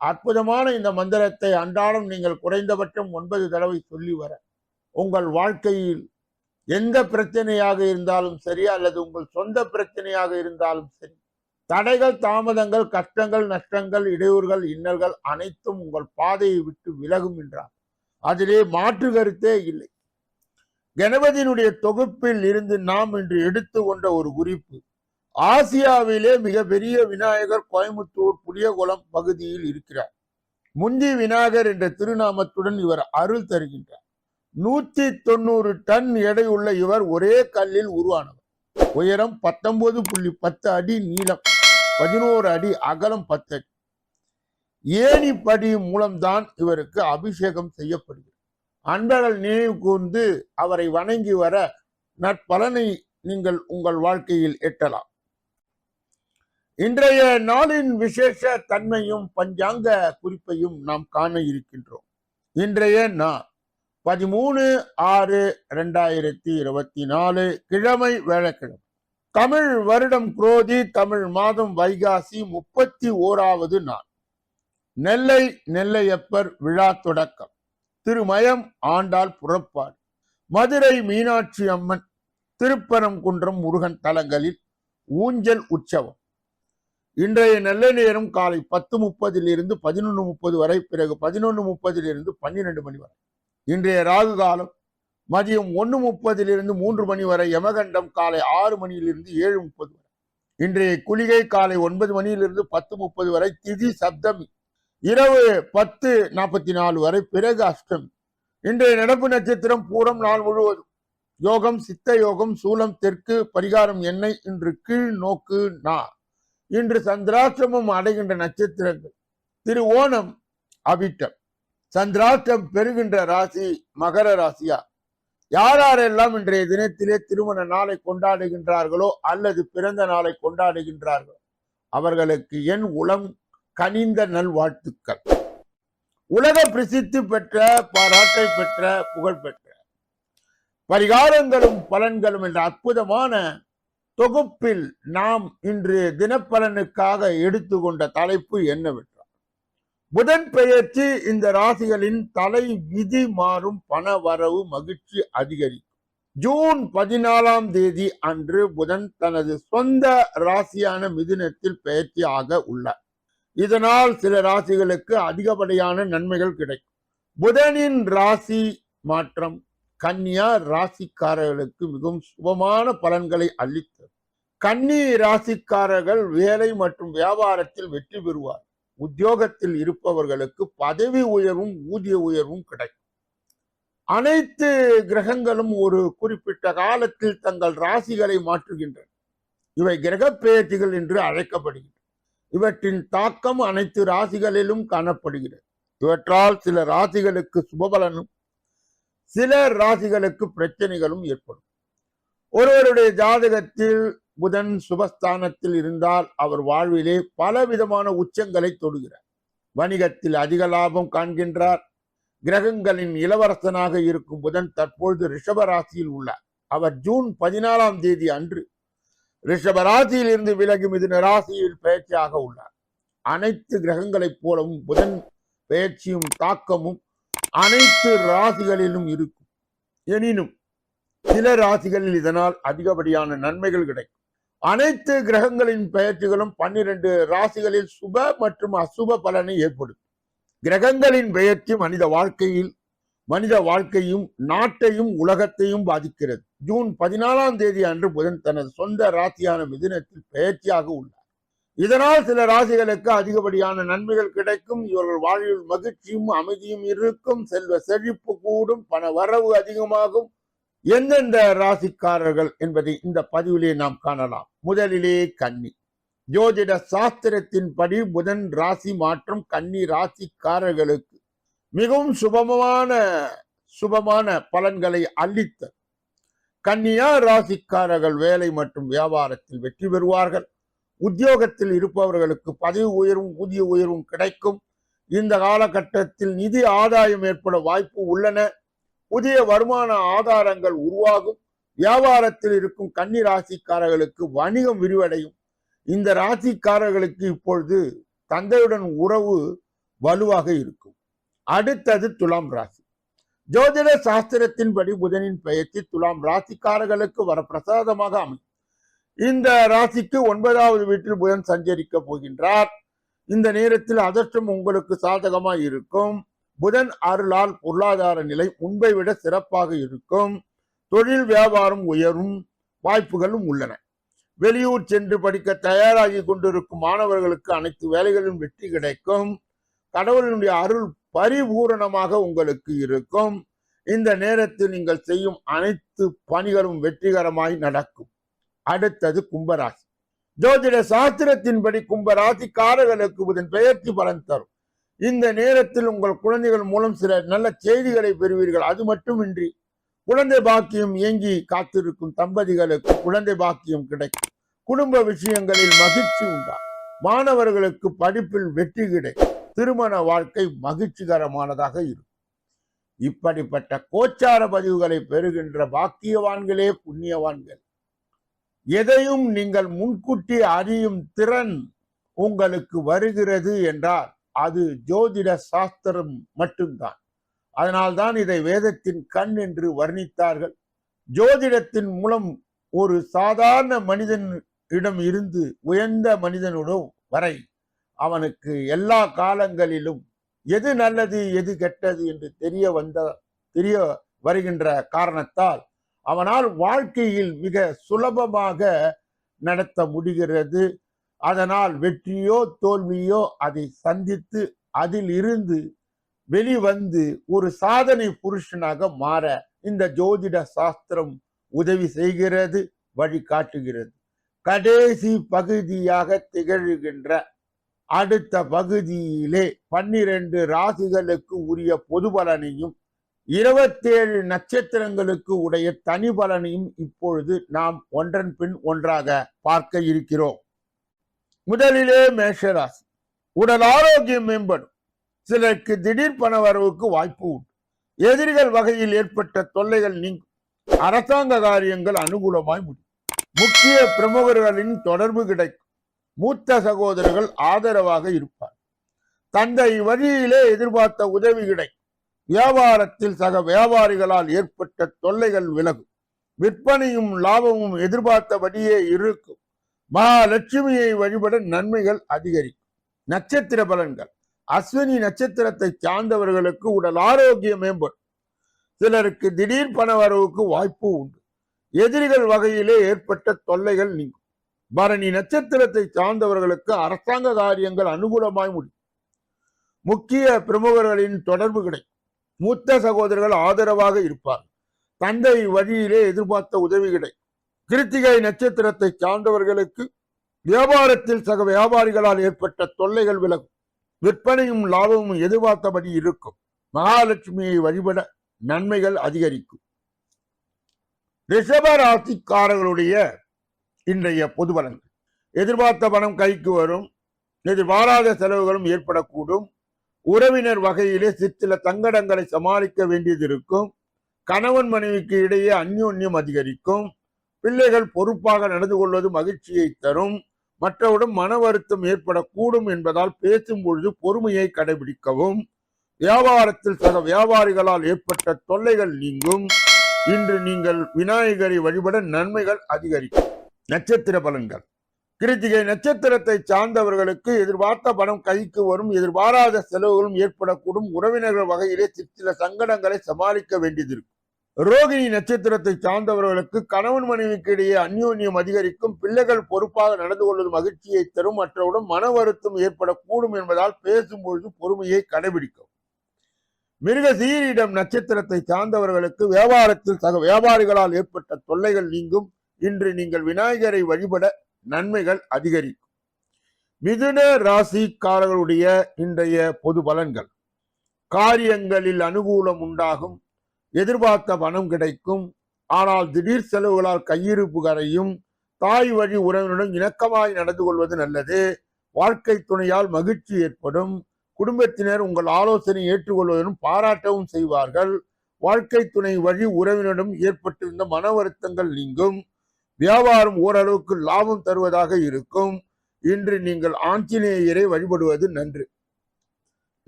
அற்புதமான இந்த மந்திரத்தை அன்றாடம் நீங்கள் குறைந்தபட்சம் ஒன்பது தடவை சொல்லி வர. உங்கள் வாழ்க்கையில் எந்த பிரச்சனையாக இருந்தாலும் சரி அல்லது உங்கள் சொந்த பிரச்சனையாக இருந்தாலும் சரி தடைகள் தாமதங்கள் கஷ்டங்கள் நஷ்டங்கள் இடையூறுகள் இன்னல்கள் அனைத்தும் உங்கள் பாதையை விட்டு விலகும் என்றார். அதிலே மாற்று கருத்தே இல்லை. கணபதியினுடைய தொகுப்பில் இருந்து நாம் இன்று எடுத்துக்கொண்ட ஒரு குறிப்பு ஆசியாவிலே மிகப்பெரிய விநாயகர் கோயம்புத்தூர் புளியகுளம் பகுதியில் இருக்கிறார். முந்தி விநாயகர் என்ற திருநாமத்துடன் இவர் அருள் தருகின்றார். நூத்தி தொண்ணூறு டன் எடையுள்ள இவர் ஒரே கல்லில் உருவானவர். உயரம் பத்தொன்பது புள்ளி பத்து அடி நீளம் பதினோரு அடி அகலம் பத்து அடி. ஏணிப்படி மூலம்தான் இவருக்கு அபிஷேகம் செய்யப்படுகிறது. அன்பர்கள் நினைவு கூர்ந்து அவரை வணங்கி வர நற்பலனை நீங்கள் உங்கள் வாழ்க்கையில் எட்டலாம். இன்றைய நாளின் விசேஷ தன்மையும் பஞ்சாங்க குறிப்பையும் நாம் காண இருக்கின்றோம். இன்றைய நாள் பதிமூணு ஆறு ரெண்டாயிரத்தி இருபத்தி நாலு கிழமை வேளக்கிழமை. தமிழ் வருடம் குரோதி தமிழ் மாதம் வைகாசி முப்பத்தி ஓராவது நாள். நெல்லை நெல்லையப்பர் விழா தொடக்கம். திருமயம் ஆண்டாள் புறப்பாடு. மதுரை மீனாட்சி அம்மன் திருப்பரங்குன்றம் முருகன் தலங்களில் ஊஞ்சல் உற்சவம். இன்றைய நல்ல நேரம் காலை பத்து முப்பதிலிருந்து பதினொன்று முப்பது வரை பிறகு பதினொன்று முப்பதிலிருந்து பன்னிரெண்டு மணி வரை. இன்றைய ராகு காலம் மதியம் ஒன்று முப்பதிலிருந்து மூன்று மணி வரை யமகண்டம் காலை ஆறு மணியிலிருந்து ஏழு முப்பது வரை. இன்றைய குளிகை காலை ஒன்பது மணியிலிருந்து பத்து முப்பது வரை திதி சப்தமி. இரவு பத்து நாற்பத்தி நாலு வரை பிறகு அஷ்டமி. இன்றைய நடப்பு நட்சத்திரம் பூரம் நாள் முழுவதும். யோகம் சித்த யோகம் சூலம் தெற்கு பரிகாரம் எண்ணெய் இன்று கீழ் நோக்கு நா. இன்று சந்திராஷ்டிரமம் அடைகின்ற நட்சத்திரங்கள். திரு ஓணம் அவிட்டம். சந்திராஷ்டம் பெறுகின்ற ராசி மகர ராசியா? யாரெல்லாம் இன்றைய தினத்திலே திருமண நாளை கொண்டாடுகின்றார்களோ அல்லது பிறந்த நாளை கொண்டாடுகின்றார்களோ அவர்களுக்கு என் உளம் கனிந்த நல்வாழ்த்துக்கள். உலக பிரசித்தி பெற்ற பாராட்டை பெற்ற புகழ் பெற்ற. பரிகாரங்களும் பலன்களும் என்ற அற்புதமான தொகுப்பில் நாம் இன்று தினப்பலனுக்காக எடுத்துக்கொண்ட தலைப்பு என்னவென்றால் புதன் பெயர்ச்சி இந்த ராசிகளின் தலை விதி மாறும் பண வரவு மகிழ்ச்சி அதிகரிக்கும். ஜூன் பதினாலாம் தேதி அன்று புதன் தனது சொந்த ராசியான மிதுனத்தில் பெயர்ச்சி ஆக உள்ளார். இதனால் சில ராசிகளுக்கு அதிகப்படியான நன்மைகள் கிடைக்கும். புதனின் ராசி மாற்றம் கன்னியா ராசிக்காரர்களுக்கு மிகவும் சுபமான பலன்களை அளித்தது. கன்னி ராசிக்காரர்கள் வேலை மற்றும் வியாபாரத்தில் வெற்றி பெறுவார். உத்தியோகத்தில் இருப்பவர்களுக்கு பதவி உயர்வும் ஊதிய உயர்வும் கிடைக்கும். அனைத்து கிரகங்களும் ஒரு குறிப்பிட்ட காலத்தில் தங்கள் ராசிகளை மாற்றுகின்றன. இவை கிரக என்று அழைக்கப்படுகின்றன. இவற்றின் தாக்கம் அனைத்து ராசிகளிலும் காணப்படுகிறது. இவற்றால் சில ராசிகளுக்கு சுபபலனும் சில ராசிகளுக்கு பிரச்சனைகளும் ஏற்படும். ஒருவருடைய ஜாதகத்தில் புதன் சுபஸ்தானத்தில் இருந்தால் அவர் வாழ்விலே பல விதமான உச்சங்களை தொடுகிறார். வணிகத்தில் அதிக லாபம் காண்கின்றார். கிரகங்களின் இளவரசனாக இருக்கும் புதன் தற்பொழுது ரிஷப ராசியில் உள்ளார். அவர் ஜூன் பதினாலாம் தேதி அன்று ரிஷப ராசியில் இருந்து விலகி மிதுன ராசியில் பயிற்சியாக உள்ளார். அனைத்து கிரகங்களைப் போலவும் புதன் பயிற்சியும் தாக்கமும் அனைத்து ராசிகளிலும் இருக்கும். எனினும் சில ராசிகளில் இதனால் அதிகப்படியான நன்மைகள் கிடைக்கும். அனைத்து கிரகங்களின் பெயர்ச்சிகளும் பன்னிரண்டு ராசிகளில் சுப மற்றும் அசுப பலனை ஏற்படுத்தும். கிரகங்களின் பெயர்ச்சி மனித வாழ்க்கையில் மனித வாழ்க்கையும் நாட்டையும் உலகத்தையும் பாதிக்கிறது. ஜூன் பதினாலாம் தேதி அன்று புதன் தனது சொந்த ராசியான மிதுனத்தில் பெயர்ச்சியாக உள்ளார். இதனால் சில ராசிகளுக்கு அதிகப்படியான நன்மைகள் கிடைக்கும். இவர்கள் வாழ்வில் மகிழ்ச்சியும் அமைதியும் இருக்கும். செல்வ செழிப்பு கூடும். பண வரவு அதிகமாகும். எந்தெந்த ராசிக்காரர்கள் என்பதை இந்த பதிவிலே நாம் காணலாம். முதலிலே கன்னி. ஜோதிட சாஸ்திரத்தின்படி புதன் ராசி மாற்றம் கன்னி ராசிக்காரர்களுக்கு மிகவும் சுபமான சுபமான பலன்களை அளித்த கன்னியா ராசிக்காரர்கள் வேலை மற்றும் வியாபாரத்தில் வெற்றி பெறுவார்கள். உத்தியோகத்தில் இருப்பவர்களுக்கு பதவி உயர்வும் ஊதிய உயர்வும் கிடைக்கும். இந்த காலகட்டத்தில் நிதி ஆதாயம் ஏற்பட வாய்ப்பு உள்ளன. புதிய வருமான ஆதாரங்கள் உருவாகும். வியாபாரத்தில் இருக்கும் கன்னி ராசிக்காரர்களுக்கு வணிகம் விரிவடையும். இந்த ராசிக்காரர்களுக்கு இப்பொழுது தந்தையுடன் உறவு வலுவாக இருக்கும். அடுத்தது துலாம் ராசி. ஜோதிட சாஸ்திரத்தின்படி புதனின் பெயர்ச்சி துலாம் ராசிக்காரர்களுக்கு வர பிரசாதமாக அமையும். இந்த ராசிக்கு ஒன்பதாவது வீட்டில் புதன் சஞ்சரிக்க போகின்றார். இந்த நேரத்தில் அதர்ஷ்டம் உங்களுக்கு சாதகமாக இருக்கும். புதன் அருளால் பொருளாதார நிலை முன்பை விட சிறப்பாக இருக்கும். தொழில் வியாபாரம் உயரும் வாய்ப்புகளும் உள்ளன. வெளியூர் சென்று படிக்க தயாராகி கொண்டிருக்கும் மாணவர்களுக்கு அனைத்து வேலைகளிலும் வெற்றி கிடைக்கும். கடவுளினுடைய அருள் பரிபூரணமாக உங்களுக்கு இருக்கும். இந்த நேரத்தில் நீங்கள் செய்யும் அனைத்து பணிகளும் வெற்றிகரமாய் நடக்கும். அடுத்தது கும்பராசி. ஜோதிட சாஸ்திரத்தின்படி கும்பராசிக்காரர்களுக்கு இதன் பெயர்ச்சி பலன் தரும். இந்த நேரத்தில் உங்கள் குழந்தைகள் மூலம் சில நல்ல செய்திகளை பெறுவீர்கள். அது மட்டுமின்றி குழந்தை பாக்கியம் இயங்கி காத்திருக்கும் தம்பதிகளுக்கு குழந்தை பாக்கியம் கிடைக்கும். குடும்ப விஷயங்களில் மகிழ்ச்சி உண்டா மாணவர்களுக்கு படிப்பில் வெற்றி கிடைக்கும். திருமண வாழ்க்கை மகிழ்ச்சிகரமானதாக இருக்கும். இப்படிப்பட்ட கோச்சார பதிவுகளை பெறுகின்ற பாக்கியவான்களே புண்ணியவான்கள். எதையும் நீங்கள் முன்கூட்டி அறியும் திறன் உங்களுக்கு வருகிறது என்றால் அது ஜோதிட சாஸ்திரம் மட்டும்தான். அதனால்தான் இதை வேதத்தின் கண் என்று வர்ணித்தார்கள். ஜோதிடத்தின் மூலம் ஒரு சாதாரண மனிதனிடம் இருந்து உயர்ந்த மனிதனுடன் வரை அவனுக்கு எல்லா காலங்களிலும் எது நல்லது எது கெட்டது என்று தெரிய வந்த தெரிய வருகின்ற காரணத்தால் அவனால் வாழ்க்கையில் மிக சுலபமாக நடத்த முடிகிறது. அதனால் வெற்றியோ தோல்வியோ அதை சந்தித்து அதில் இருந்து வெளிவந்து ஒரு சாதனை புருஷனாக மாற இந்த ஜோதிட சாஸ்திரம் உதவி செய்கிறது வழிகாட்டுகிறது. கடைசி பகுதியாக திகழ்கின்ற அடுத்த பகுதியிலே பன்னிரண்டு ராசிகளுக்கு உரிய பொது பலனையும் இருபத்தேழு நட்சத்திரங்களுக்கு உடைய தனி பலனையும் இப்பொழுது நாம் ஒன்றன் பின் ஒன்றாக பார்க்க இருக்கிறோம். முதலிலே மேஷராசி. உடல் ஆரோக்கியம் மேம்படும். சிலருக்கு திடீர் பண வரவுக்கு வாய்ப்பு உண்டு. எதிரிகள் வகையில் ஏற்பட்ட தொல்லைகள் நீங்கும். அரசாங்க காரியங்கள் அனுகூலமாய் முடியும். முக்கிய பிரமுகர்களின் தொடர்பு கிடைக்கும். மூத்த சகோதரர்கள் ஆதரவாக இருப்பார். தந்தை வழியிலே எதிர்பார்த்த உதவி கிடைக்கும். வியாபாரத்தில் சக வியாபாரிகளால் ஏற்பட்ட தொல்லைகள் விலகும். விற்பனையும் லாபமும் எதிர்பார்த்தபடியே இருக்கும். மகாலட்சுமியை வழிபட நன்மைகள் அதிகரிக்கும். நட்சத்திர பலன்கள். அஸ்வினி நட்சத்திரத்தை சார்ந்தவர்களுக்கு உடல் ஆரோக்கியம் மேம்படும். சிலருக்கு திடீர் பண வரவுக்கு வாய்ப்பு உண்டு. எதிரிகள் வகையிலே ஏற்பட்ட தொல்லைகள் நீங்கும். பரணி நட்சத்திரத்தை சார்ந்தவர்களுக்கு அரசாங்க காரியங்கள் அனுகூலமாய் முடியும். முக்கிய பிரமுகர்களின் தொடர்பு கிடைக்கும். மூத்த சகோதரர்கள் ஆதரவாக இருப்பார். தந்தை வழியிலே எதிர்பார்த்த உதவி கிருத்திகை நட்சத்திரத்தை சார்ந்தவர்களுக்கு வியாபாரத்தில் சக வியாபாரிகளால் ஏற்பட்ட தொல்லைகள் விலகும். விற்பனையும் லாபமும் எதிர்பார்த்தபடி இருக்கும். மகாலட்சுமியை வழிபட நன்மைகள் அதிகரிக்கும். ரிஷப ராசிக்காரர்களுடைய இன்றைய பொது பலன்கள். எதிர்பார்த்த பணம் கைக்கு வரும். எதிர்பாராத செலவுகளும் ஏற்படக்கூடும். உறவினர் வகையிலே சிற்சில சங்கடங்களை சமாளிக்க வேண்டியது இருக்கும். கணவன் மனைவிக்கு இடையே அந்யோன்யம் அதிகரிக்கும். பிள்ளைகள் பொறுப்பாக நடந்து கொள்வது மகிழ்ச்சியை தரும். மற்றவுடன் மன வருத்தம் ஏற்படக்கூடும் என்பதால் பேசும் பொழுது பொறுமையை கடைபிடிக்கவும். வியாபாரத்தில் சக வியாபாரிகளால் ஏற்பட்ட தொல்லைகள் நீங்கும். இன்று நீங்கள் விநாயகரை வழிபட நன்மைகள் அதிகரிக்கும். நட்சத்திர பலன்கள். கிருத்திகை நட்சத்திரத்தை சார்ந்தவர்களுக்கு எதிர்பார்த்த பணம் கைக்கு வரும் எதிர்பாராத செலவுகளும் ஏற்படக்கூடும். உறவினர்கள் வகையிலே சிற்சில சங்கடங்களை சமாளிக்க வேண்டியதிருக்கும். ரோகிணி நட்சத்திரத்தை சார்ந்தவர்களுக்கு கணவன் மனைவிக்கு இடையே அந்யோன்யம் அதிகரிக்கும். பிள்ளைகள் பொறுப்பாக நடந்து கொள்வது மகிழ்ச்சியை தரும். மற்றவுடன் மன வருத்தம் ஏற்படக்கூடும் என்பதால் பேசும்பொழுது பொறுமையை கடைபிடிக்கும். மிருக சீரிடம் நட்சத்திரத்தை சார்ந்தவர்களுக்கு வியாபாரத்தில் சக வியாபாரிகளால் ஏற்பட்ட தொல்லைகள் நீங்கும். இன்று நீங்கள் விநாயகரை வழிபட நன்மைகள் அதிகரிக்கும். மிதுன ராசிக்காரர்களுடைய இன்றைய பொது பலன்கள். காரியங்களில் அனுகூலம் உண்டாகும் எதிர்பார்த்த பணம் கிடைக்கும் ஆனால் திடீர் செலவுகளால் கையிருப்பு கரையும் தாய் வழி உறவினுடன் இணக்கமாய் நடந்து கொள்வது நல்லது. வாழ்க்கை துணையால் மகிழ்ச்சி ஏற்படும். குடும்பத்தினர் உங்கள் ஆலோசனை ஏற்றுக்கொள்வதுடன் பாராட்டவும் செய்வார்கள். வாழ்க்கை துணை வழி உறவினரிடம் ஏற்பட்டிருந்த மன வருத்தங்கள் நீங்கும். வியாபாரம் ஓரளவுக்கு லாபம் தருவதாக இருக்கும். இன்று நீங்கள் ஆஞ்சநேயரை வழிபடுவது நன்று.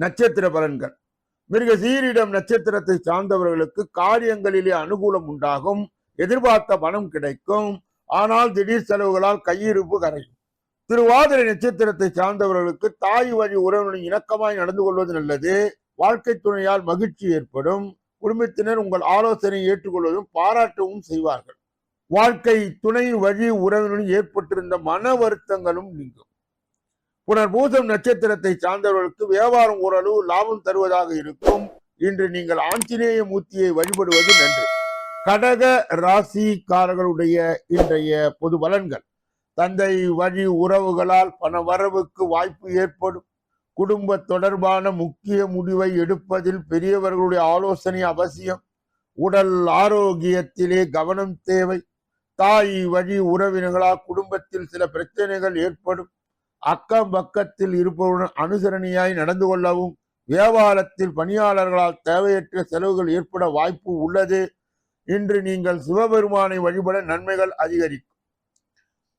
நட்சத்திர பலன்கள். மிருக சீரிடம் நட்சத்திரத்தை சார்ந்தவர்களுக்கு காரியங்களிலே அனுகூலம் உண்டாகும். எதிர்பார்த்த பணம் கிடைக்கும். ஆனால் திடீர் செலவுகளால் கையிருப்பு கரையும். திருவாதிரை நட்சத்திரத்தை சார்ந்தவர்களுக்கு தாய் வழி உறவினரின் இணக்கமாய் நடந்து கொள்வது நல்லது. வாழ்க்கை துணையால் மகிழ்ச்சி ஏற்படும். குடும்பத்தினர் உங்கள் ஆலோசனை ஏற்றுக்கொள்வதும் பாராட்டவும் செய்வார்கள். வாழ்க்கை துணை வழி உறவினருடன் ஏற்பட்டிருந்த மன வருத்தங்களும் நீங்கும். புனர்பூசம் நட்சத்திரத்தை சார்ந்தவர்களுக்கு வியாபாரம் ஓரளவு லாபம் தருவதாக இருக்கும். இன்று நீங்கள் ஆஞ்சநேய மூர்த்தியை வழிபடுவது நன்று. கடக ராசிக்காரர்களுடைய இன்றைய பொது பலன்கள். தந்தை வழி உறவுகளால் பண வரவுக்கு வாய்ப்பு ஏற்படும். குடும்ப தொடர்பான முக்கிய முடிவை எடுப்பதில் பெரியவர்களுடைய ஆலோசனை அவசியம். உடல் ஆரோக்கியத்திலே கவனம் தேவை. தாய் வழி உறவினர்களால் குடும்பத்தில் சில பிரச்சனைகள் ஏற்படும். அக்கம் பக்கத்தில் இருப்பவருடன் அனுசரணையாய் நடந்து கொள்ளவும் வியாபாரத்தில் பணியாளர்களால் தேவையற்ற செலவுகள் ஏற்பட வாய்ப்பு உள்ளது. இன்று நீங்கள் சிவபெருமானை வழிபட நன்மைகள் அதிகரிக்கும்.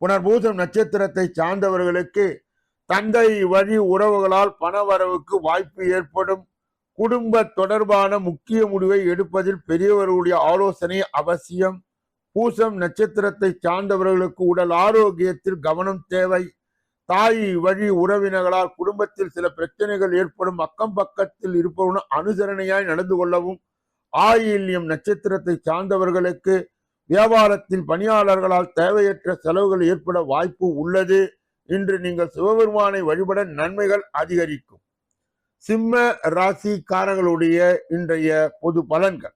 புனர்பூசம் நட்சத்திரத்தை சார்ந்தவர்களுக்கு தந்தை வழி உறவுகளால் பணவரவுக்கு வாய்ப்பு ஏற்படும். குடும்ப தொடர்பான முக்கிய முடிவை எடுப்பதில் பெரியவர்களுடைய ஆலோசனை அவசியம். பூசம் நட்சத்திரத்தை சார்ந்தவர்களுக்கு உடல் ஆரோக்கியத்தில் கவனம் தேவை. தாய் வழி உறவினர்களால் குடும்பத்தில் சில பிரச்சனைகள் ஏற்படும் அக்கம் பக்கத்தில் இருப்பவனும் அனுசரணையாய் நடந்து கொள்ளவும் ஆயில்யம் நட்சத்திரத்தை சார்ந்தவர்களுக்கு வியாபாரத்தில் பணியாளர்களால் தேவையற்ற செலவுகள் ஏற்பட வாய்ப்பு உள்ளது இன்று நீங்கள் சிவபெருமானை வழிபட நன்மைகள் அதிகரிக்கும். சிம்ம ராசிக்காரர்களுடைய இன்றைய பொது பலன்கள்.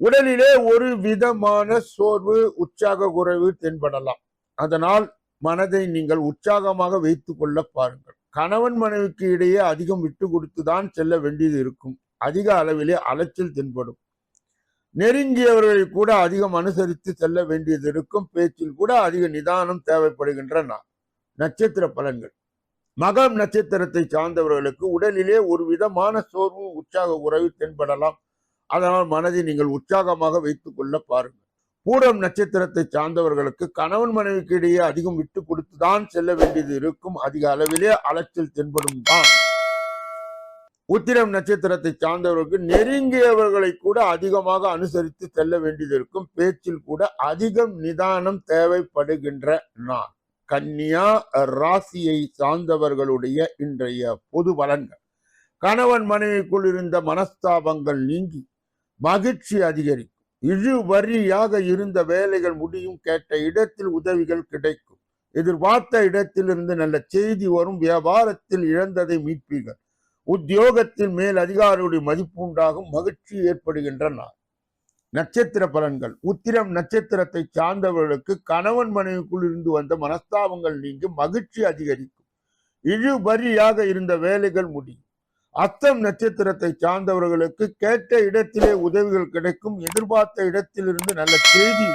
உடலிலே ஒரு விதமான சோர்வு உற்சாக குறைவு தென்படலாம். அதனால் மனதை நீங்கள் உற்சாகமாக வைத்துக் கொள்ள பாருங்கள். கணவன் மனைவிக்கு இடையே அதிகம் விட்டு கொடுத்துதான் செல்ல வேண்டியது இருக்கும். அதிக அளவிலே அலைச்சல் தென்படும். நெருங்கியவர்களை கூட அதிகம் அனுசரித்து செல்ல வேண்டியது இருக்கும். பேச்சில் கூட அதிக நிதானம் தேவைப்படுகின்றன. நட்சத்திர பலன்கள். மகம் நட்சத்திரத்தை சார்ந்தவர்களுக்கு உடலிலே ஒரு விதமான சோர்வு உற்சாக உறவு தென்படலாம். அதனால் மனதை நீங்கள் உற்சாகமாக வைத்துக் கொள்ள பாருங்கள். பூரம் நட்சத்திரத்தை சார்ந்தவர்களுக்கு கணவன் மனைவிக்கு இடையே அதிகம் விட்டு கொடுத்துதான் செல்ல வேண்டியது இருக்கும். அதிக அளவிலே அலைச்சல் தென்படும் தான். உத்திரம் நட்சத்திரத்தை சார்ந்தவர்களுக்கு நெருங்கியவர்களை கூட அதிகமாக அனுசரித்து செல்ல வேண்டியது இருக்கும். பேச்சில் கூட அதிகம் நிதானம் தேவைப்படுகின்ற நான் கன்னியா ராசியை சார்ந்தவர்களுடைய இன்றைய பொது பலன்கள். கணவன் மனைவிக்குள் இருந்த மனஸ்தாபங்கள் நீங்கி மகிழ்ச்சி அதிகரிக்கும். இழுவரியாக இருந்த வேலைகள் முடியும் கேட்ட இடத்தில் உதவிகள் கிடைக்கும். எதிர்பார்த்த இடத்திலிருந்து நல்ல செய்தி வரும் வியாபாரத்தில் இழந்ததை மீட்பீர்கள். உத்தியோகத்தில் மேல் அதிகாரியுடைய மதிப்பு உண்டாகும் மகிழ்ச்சி ஏற்படுகின்றன நட்சத்திர பலன்கள். உத்திரம் நட்சத்திரத்தை சார்ந்தவர்களுக்கு கணவன் மனைவிக்குள் இருந்து வந்த மனஸ்தாபங்கள் நீங்கி மகிழ்ச்சி அதிகரிக்கும். இழுபறியாக இருந்த வேலைகள் முடியும். அத்தம் நட்சத்திரத்தை சார்ந்தவர்களுக்கு கேட்ட இடத்திலே உதவிகள் கிடைக்கும். எதிர்பார்த்த இடத்திலிருந்து நல்ல செய்தி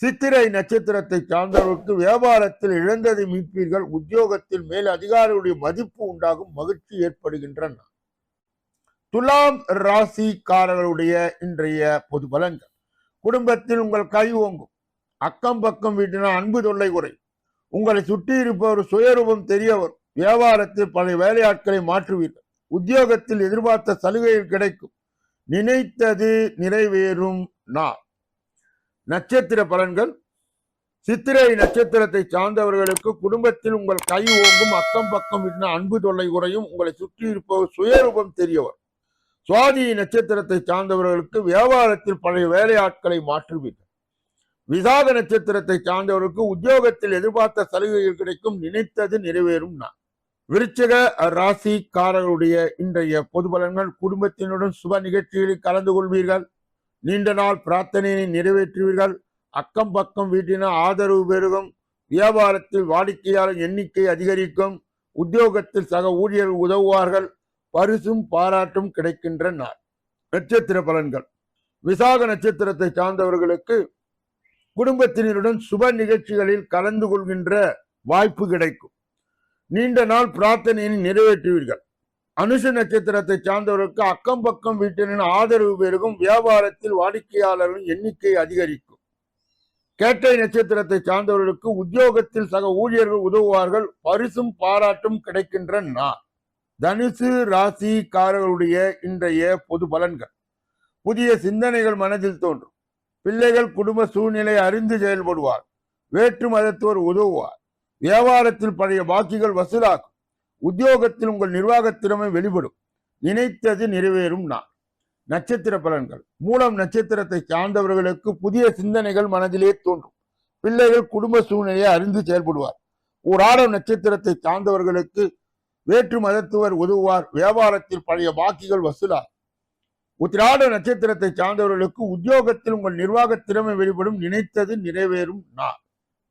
சித்திரை நட்சத்திரத்தை சார்ந்தவர்களுக்கு வியாபாரத்தில் இழந்ததை மீட்பீர்கள். உத்தியோகத்தில் மேல் அதிகாரியுடைய மதிப்பு உண்டாகும். மகிழ்ச்சி ஏற்படுகின்றன. துலாம் ராசிக்காரர்களுடைய இன்றைய பொது பலன்கள். குடும்பத்தில் உங்கள் கை ஓங்கும். அக்கம் பக்கம் வீட்டினால் அன்பு தொல்லை குறை உங்களை சுற்றி இருப்பவர் சுயரூபம் தெரியவர் வியாபாரத்தில் பல வேலையாட்களை மாற்றுவீர்கள். உத்தியோகத்தில் எதிர்பார்த்த சலுகைகள் கிடைக்கும். நினைத்தது நிறைவேறும் நாள் நட்சத்திர பலன்கள். சித்திரை நட்சத்திரத்தை சார்ந்தவர்களுக்கு குடும்பத்தில் உங்கள் கை ஓங்கும் அக்கம் பக்கம் விட்டின அன்பு தொல்லை குறையும். உங்களை சுற்றி இருப்பவர் சுயரூபம் தெரியவர். சுவாதி நட்சத்திரத்தை சார்ந்தவர்களுக்கு வியாபாரத்தில் பழைய வேலையாட்களை மாற்றுவீர்கள். விசாக நட்சத்திரத்தை சார்ந்தவர்களுக்கு உத்தியோகத்தில் எதிர்பார்த்த சலுகைகள் கிடைக்கும். நினைத்தது நிறைவேறும் நான் விருச்சக ராசிக்காரர்களுடைய இன்றைய பொது பலன்கள் குடும்பத்தினுடன் சுப நிகழ்ச்சிகளில் கலந்து கொள்வீர்கள். நீண்ட நாள் பிரார்த்தனையை நிறைவேற்றுவீர்கள். அக்கம் பக்கம் வீட்டின ஆதரவு பெருகும். வியாபாரத்தில் வாடிக்கையாளர் எண்ணிக்கை அதிகரிக்கும். உத்தியோகத்தில் சக ஊழியர்கள் உதவுவார்கள். பரிசும் பாராட்டும் கிடைக்கின்ற நாள். நட்சத்திர பலன்கள். விசாக நட்சத்திரத்தை சார்ந்தவர்களுக்கு குடும்பத்தினருடன் சுப நிகழ்ச்சிகளில் கலந்து கொள்கின்ற வாய்ப்பு கிடைக்கும். நீண்ட நாள் பிரார்த்தனையை நிறைவேற்றுவீர்கள். அனுஷ நட்சத்திரத்தை சார்ந்தவர்களுக்கு அக்கம் பக்கம் வீட்டினின் ஆதரவு பெருகும் வியாபாரத்தில் வாடிக்கையாளர்களின் எண்ணிக்கை அதிகரிக்கும். கேட்டை நட்சத்திரத்தை சார்ந்தவர்களுக்கு உத்தியோகத்தில் சக ஊழியர்கள் உதவுவார்கள் பரிசும் பாராட்டும் கிடைக்கின்ற நா தனுசு ராசிக்காரர்களுடைய இன்றைய பொது பலன்கள். புதிய சிந்தனைகள் மனதில் தோன்றும். பிள்ளைகள் குடும்ப சூழ்நிலை அறிந்து செயல்படுவார். வேற்று மதத்தோர் உதவுவார். வியாபாரத்தில் பழைய பாக்கிகள் வசூலாகும். உத்தியோகத்தில் உங்கள் நிர்வாகத் திறமை வெளிப்படும். நினைத்தது நிறைவேறும் நான். நட்சத்திர பலன்கள். மூலம் நட்சத்திரத்தை சார்ந்தவர்களுக்கு புதிய சிந்தனைகள் மனதிலே தோன்றும். பிள்ளைகள் குடும்ப சூழ்நிலையை அறிந்து செயல்படுவார். ஊராடம் நட்சத்திரத்தை சார்ந்தவர்களுக்கு வேற்று மதத்துவர் உதவுவார். வியாபாரத்தில் பழைய பாக்கிகள் வசூலார் உத்திராட நட்சத்திரத்தை சார்ந்தவர்களுக்கு உத்தியோகத்தில் உங்கள் நிர்வாக திறமை வெளிப்படும். நினைத்தது நிறைவேறும் நான்.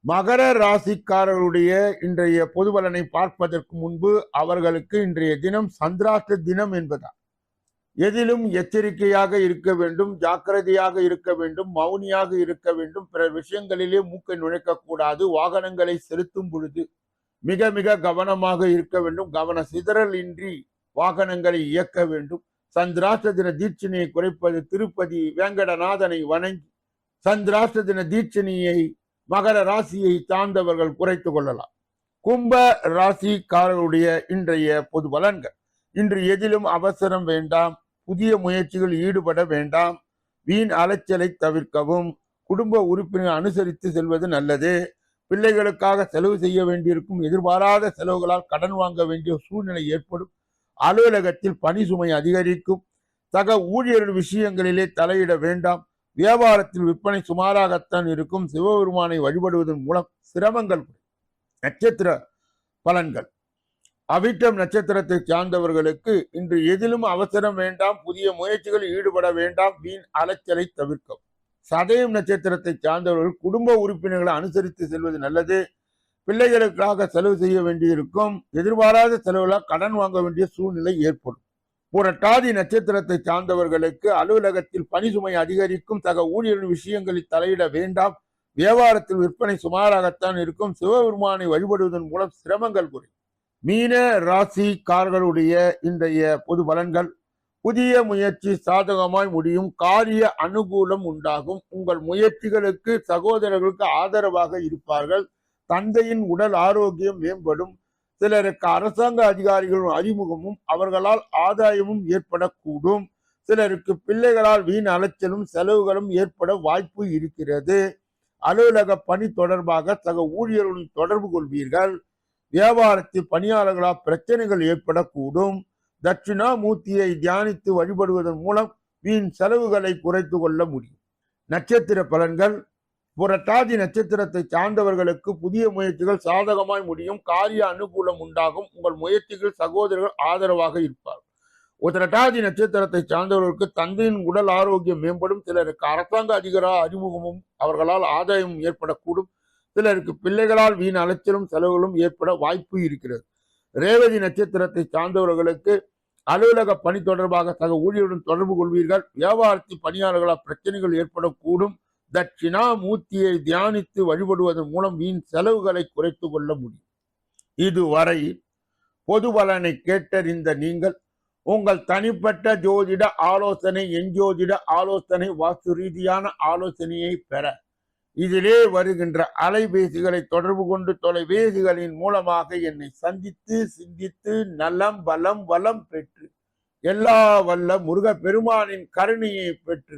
மகர ராசிக்காரர்களுடைய இன்றைய பொதுவலனை பார்ப்பதற்கு முன்பு அவர்களுக்கு இன்றைய தினம் சந்திராஷ்ட தினம் என்பதால் எதிலும் எச்சரிக்கையாக இருக்க வேண்டும் ஜாக்கிரதையாக இருக்க வேண்டும் மௌனியாக இருக்க வேண்டும் பிற விஷயங்களிலே மூக்கை நுழைக்க கூடாது வாகனங்களை செலுத்தும் பொழுது மிக மிக கவனமாக இருக்க வேண்டும் கவன சிதறல் இன்றி வாகனங்களை இயக்க வேண்டும். சந்திராஷ்ட தின தீட்சணையை குறைப்பது திருப்பதி வேங்கடநாதனை வணங்கி சந்திராஷ்ட தின தீட்சணையை மகர ராசியை சார்ந்தவர்கள் குறைத்து கொள்ளலாம். கும்ப ராசிக்காரர்களுடைய இன்றைய பொது பலன்கள். இன்று எதிலும் அவசரம் வேண்டாம் புதிய முயற்சிகள் ஈடுபட வேண்டாம் வீண் அலைச்சலை தவிர்க்கவும் குடும்ப உறுப்பினர் அனுசரித்து செல்வது நல்லது. பிள்ளைகளுக்காக செலவு செய்ய வேண்டியிருக்கும் எதிர்பாராத செலவுகளால் கடன் வாங்க வேண்டிய சூழ்நிலை ஏற்படும். அலுவலகத்தில் பணி சுமை அதிகரிக்கும். சக ஊழியர்கள் விஷயங்களிலே தலையிட வேண்டாம். வியாபாரத்தில் விற்பனை சுமாராகத்தான் இருக்கும். சிவபெருமானை வழிபடுவதன் மூலம் சிரமங்கள் குறையும். நட்சத்திர பலன்கள். அவிட்டம் நட்சத்திரத்தை சார்ந்தவர்களுக்கு இன்று எதிலும் அவசரம் வேண்டாம் புதிய முயற்சிகளில் ஈடுபட வேண்டாம் வீண் அலைச்சலை தவிர்க்கவும். சதயம் நட்சத்திரத்தை சார்ந்தவர்கள் குடும்ப உறுப்பினர்களை அனுசரித்து செல்வது நல்லது. பிள்ளைகளுக்காக செலவு செய்ய வேண்டியிருக்கும். எதிர்பாராத செலவுகளால் கடன் வாங்க வேண்டிய சூழ்நிலை ஏற்படும். புரட்டாதி நட்சத்திரத்தை சார்ந்தவர்களுக்கு அலுவலகத்தில் பணி சுமை அதிகரிக்கும் சக ஊழியர்கள் விஷயங்களில் தலையிட வேண்டாம். வியாபாரத்தில் விற்பனை சுமாராகத்தான் இருக்கும். சிவபெருமானை வழிபடுவதன் மூலம் சிரமங்கள் குறையும். மீன ராசிக்காரர்களுடைய இன்றைய பொது பலன்கள். புதிய முயற்சி சாதகமாய் முடியும். காரிய அனுகூலம் உண்டாகும். உங்கள் முயற்சிகளுக்கு சகோதரர்களுக்கு ஆதரவாக இருப்பார்கள். தந்தையின் உடல் ஆரோக்கியம் மேம்படும். சிலருக்கு அரசாங்க அதிகாரிகளின் அறிமுகமும் அவர்களால் ஆதாயமும் ஏற்படக்கூடும். சிலருக்கு பிள்ளைகளால் வீண் அலைச்சலும் செலவுகளும் ஏற்பட வாய்ப்பு இருக்கிறது. அலுவலக பணி தொடர்பாக சக ஊழியர்களுடன் தொடர்பு கொள்வீர்கள். வியாபாரத்தில் பணியாளர்களால் பிரச்சனைகள் ஏற்படக்கூடும். தட்சிணாமூர்த்தியை தியானித்து வழிபடுவதன் மூலம் வீண் செலவுகளை குறைத்து கொள்ள முடியும். நட்சத்திர பலன்கள் புரட்டாதி நட்சத்திரத்தை சார்ந்தவர்களுக்கு புதிய முயற்சிகள் சாதகமாய் முடியும். காரிய அனுகூலம் உண்டாகும். உங்கள் முயற்சிகள் சகோதரர்கள் ஆதரவாக இருப்பார் உத்திரட்டாதி நட்சத்திரத்தை சார்ந்தவர்களுக்கு தந்தையின் உடல் ஆரோக்கியம் மேம்படும். சிலருக்கு அரசாங்க அதிகார அறிமுகமும் அவர்களால் ஆதாயமும் ஏற்படக்கூடும். சிலருக்கு பிள்ளைகளால் வீண் அலைச்சலும் செலவுகளும் ஏற்பட வாய்ப்பு இருக்கிறது. ரேவதி நட்சத்திரத்தை சார்ந்தவர்களுக்கு அலுவலக பணி தொடர்பாக சக ஊழியருடன் தொடர்பு கொள்வீர்கள். வியாபாரத்தில் பணியாளர்களால் பிரச்சனைகள் ஏற்படக்கூடும். தட்சிணாமூர்த்தியை தியானித்து வழிபடுவதன் மூலம் வீண் செலவுகளை குறைத்து கொள்ள முடியும். இதுவரை பொது பலனை கேட்டறிந்த நீங்கள் உங்கள் தனிப்பட்ட ஜோதிட ஆலோசனை எஞ்சோதிட ஆலோசனை வாஸ்து ரீதியான ஆலோசனையை பெற இதிலே வருகின்ற அலைபேசிகளை தொடர்பு கொண்டு தொலைபேசிகளின் மூலமாக என்னை சந்தித்து சிந்தித்து நலம் பலம் வளம் பெற்று எல்லா வல்ல முருக பெருமானின் கருணையை பெற்று